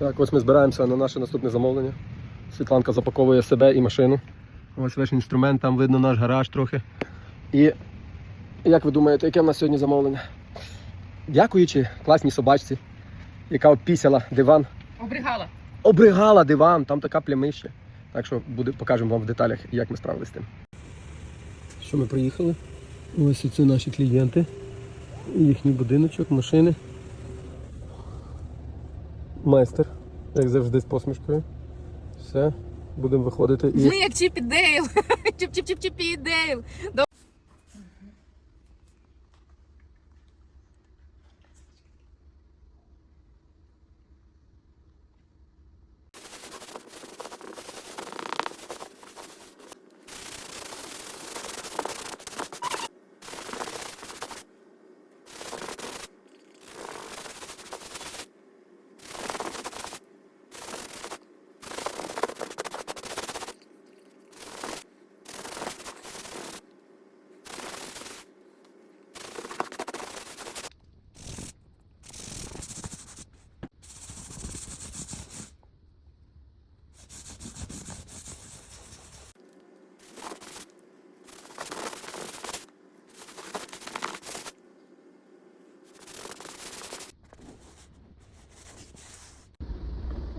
Так, ось ми збираємося на наше наступне замовлення. Світланка запаковує себе і машину. Ось весь інструмент, там видно наш гараж трохи. І як ви думаєте, яке в нас сьогодні замовлення? Дякуючи класній собачці, яка обпісяла диван, Обригала. обригала диван, там така плямища. Так що буде, покажемо вам в деталях, як ми справилися з тим. Що ми приїхали? Ось це наші клієнти. Їхній будиночок, машини. Майстер, як завжди, з посмішкою. Все, будемо виходити і. Ми як Чіп і Дейл. чіп чіп чіп чіп і Дейл.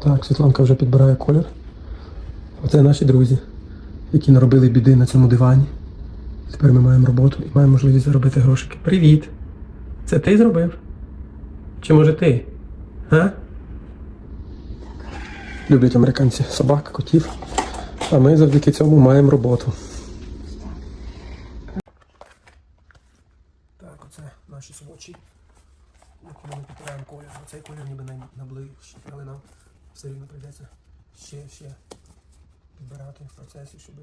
Так, Світланка вже підбирає колір. Оце наші друзі, які наробили біди на цьому дивані. Тепер ми маємо роботу і маємо можливість заробити грошики. Привіт! Це ти зробив? Чи може ти? А? Люблять американці собак, котів. А ми завдяки цьому маємо роботу. Так, оце наші свочі. Ми підбираємо колір. Оцей колір ніби найближчий, але нам все рівно прийдеться ще, ще підбирати в процесі, щоб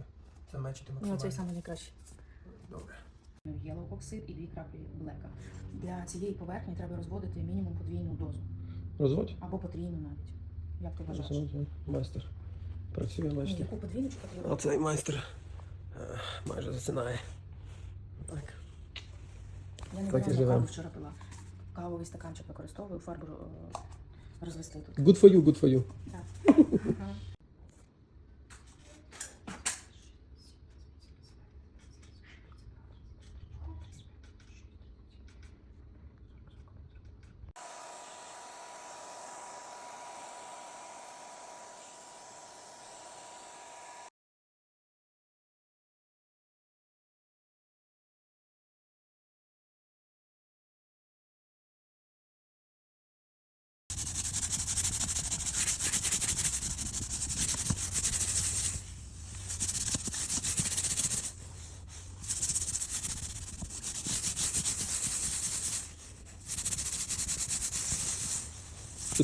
замечити Ну, максимально. цей самий найкращий. Добре. Yellow оксид і дві краплі блека. Для цієї поверхні треба розводити мінімум подвійну дозу Розводь. або потрійну навіть. Як ти вважаєш? Розводь. Майстер. Працює, Ні, бачите. яку подвійну чи потрійну? А цей майстер е, майже засинає. Так. Я не так і знаю, живемо. каву вчора пила. Кавовий стаканчик використовую, фарбу е, розвести тут. Good for you, good for you. Так. Ага.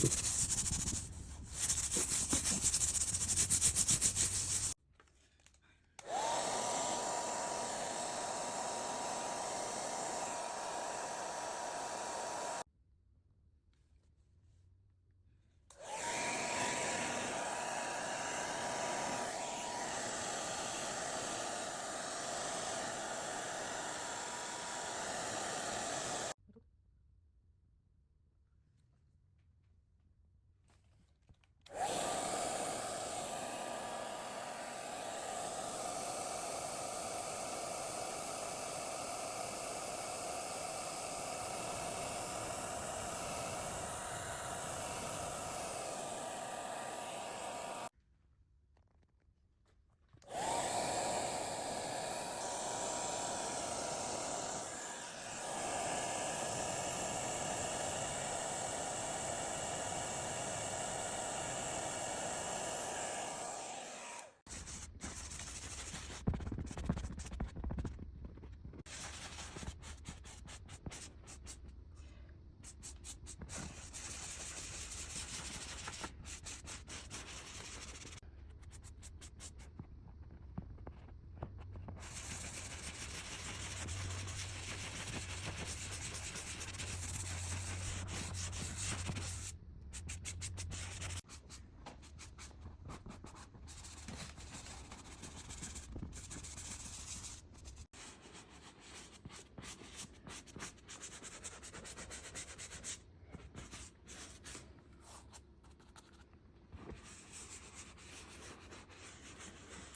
you.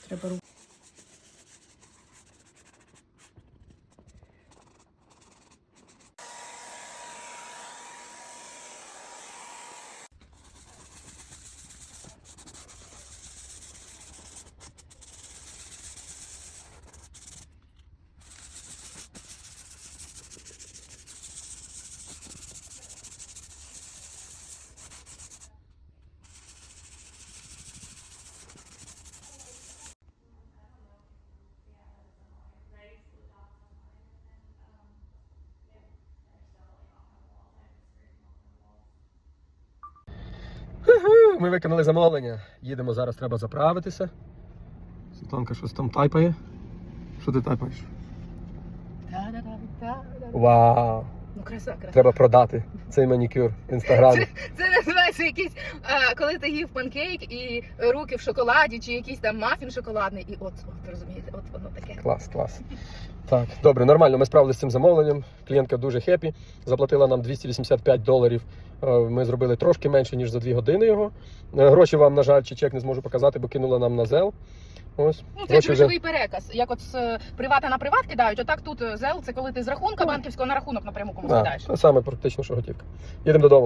Треба руку. Ми виконали замовлення. Їдемо зараз, треба заправитися. Світланка щось там тайпає. Що ти тайпаєш? Вау! Ну, краса, краса. Треба продати цей манікюр в інстаграмі. Це називається якийсь, а, коли ти їв панкейк і руки в шоколаді, чи якийсь там мафін шоколадний, і от, от розумієте, от воно таке. Клас, клас. Так, добре, нормально. Ми справилися з цим замовленням. Клієнтка дуже хепі. Заплатила нам 285 доларів. Е, Ми зробили трошки менше, ніж за 2 години його. Е, Гроші вам, на жаль, чи чек не зможу показати, бо кинула нам на зел. Ось. Ну, це Гроші грошовий переказ. Як от з е, привата на приват кидають, отак тут зел, це коли ти з рахунка банківського на рахунок напряму комусь кидаєш. те саме практично, що готівка. Їдемо додому.